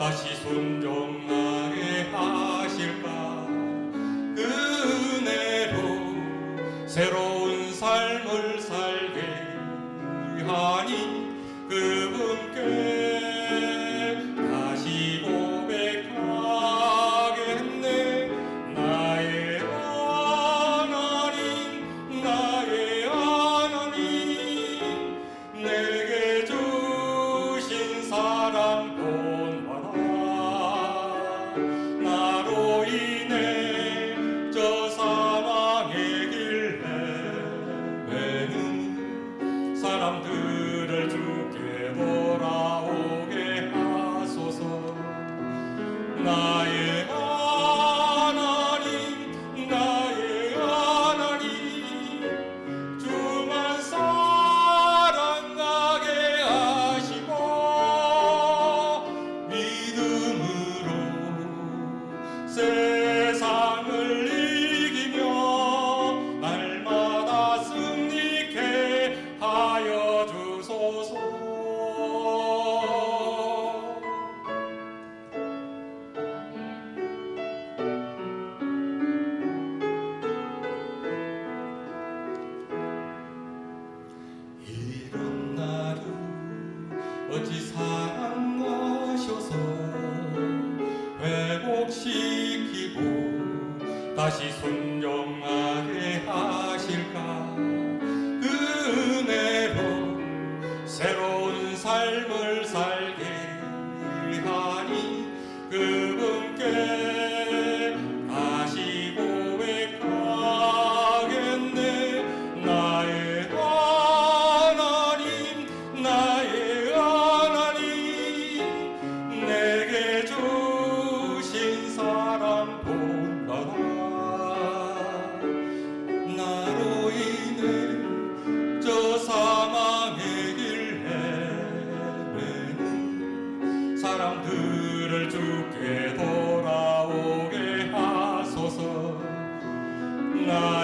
다시 순종하게 하실까? 은혜로 새로 어찌 사랑하셔서 회복시키고 다시 손 주께 돌아오게 하소서. 나